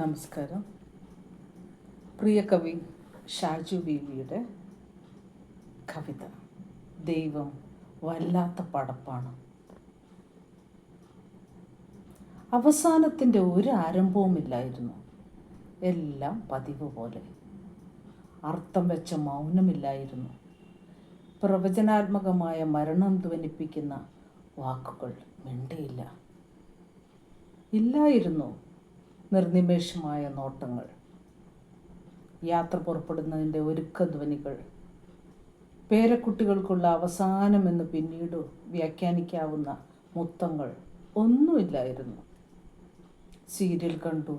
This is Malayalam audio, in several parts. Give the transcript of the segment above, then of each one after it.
നമസ്കാരം. പ്രിയ കവി ഷാജു ബീവിയുടെ കവിത ദൈവം വല്ലാത്ത പടപ്പാണ്. അവസാനത്തിന്റെ ഒരു ആരംഭവുമില്ലായിരുന്നു. എല്ലാം പതിവ് പോലെ. അർത്ഥം വെച്ച മൗനമില്ലായിരുന്നു. പ്രവചനാത്മകമായ മരണം ധ്വനിപ്പിക്കുന്ന വാക്കുകൾ മിണ്ടിയില്ല. ഇല്ലായിരുന്നു. നിർനിമേഷമായ നോട്ടങ്ങൾ. യാത്ര പുറപ്പെടുന്നതിന്റെ ഒരുക്കധ്വനികൾ. പേരക്കുട്ടികൾക്കുള്ള അവസാനമെന്ന് പിന്നീട് വ്യാഖ്യാനിക്കാവുന്ന മുത്തങ്ങൾ ഒന്നുമില്ലായിരുന്നു. സീരിയൽ കണ്ടു.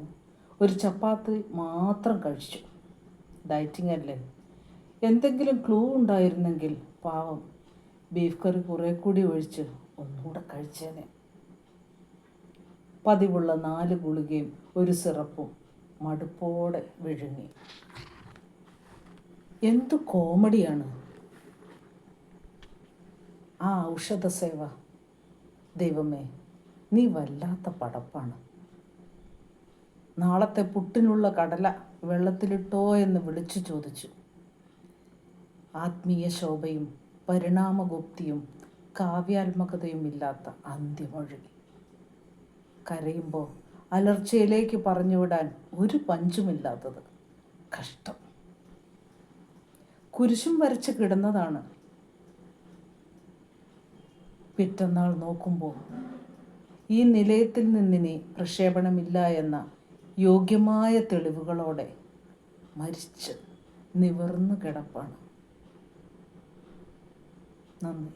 ഒരു ചപ്പാത്തി മാത്രം കഴിച്ചു. ഡയറ്റിംഗ് അല്ലേ? എന്തെങ്കിലും ക്ലൂ ഉണ്ടായിരുന്നെങ്കിൽ പാവം. ബീഫ് കറി കുറേ കൂടി ഒഴിച്ച് ഒന്നുകൂടെ കഴിച്ചേനെ. പതിവുള്ള നാല് ഗുളികയും ഒരു സിറപ്പും മടുപ്പോടെ വിഴുങ്ങി. എന്തു കോമഡിയാണ്. ആ ഔഷധ സേവ ദൈവമേ നീ വല്ലാത്ത പടപ്പാണ്. നാളത്തെ പുട്ടിനുള്ള കടല വെള്ളത്തിലിട്ടോ എന്ന് വിളിച്ചു ചോദിച്ചു. ആത്മീയ ശോഭയും പരിണാമഗുപ്തിയും കാവ്യാത്മകതയും ഇല്ലാത്ത അന്ത്യമൊഴി. കരയുമ്പോൾ അലർച്ചയിലേക്ക് പറഞ്ഞുവിടാൻ ഒരു പഞ്ചുമില്ലാത്തത് കഷ്ടം. കുരിശും വരച്ച് കിടന്നതാണ്. പിറ്റന്നാൾ നോക്കുമ്പോൾ ഈ നിലയത്തിൽ നിന്നിനി പ്രക്ഷേപണമില്ല എന്ന യോഗ്യമായ തെളിവുകളോടെ മരിച്ച് നിവർന്നു കിടപ്പാണ്. നന്ദി.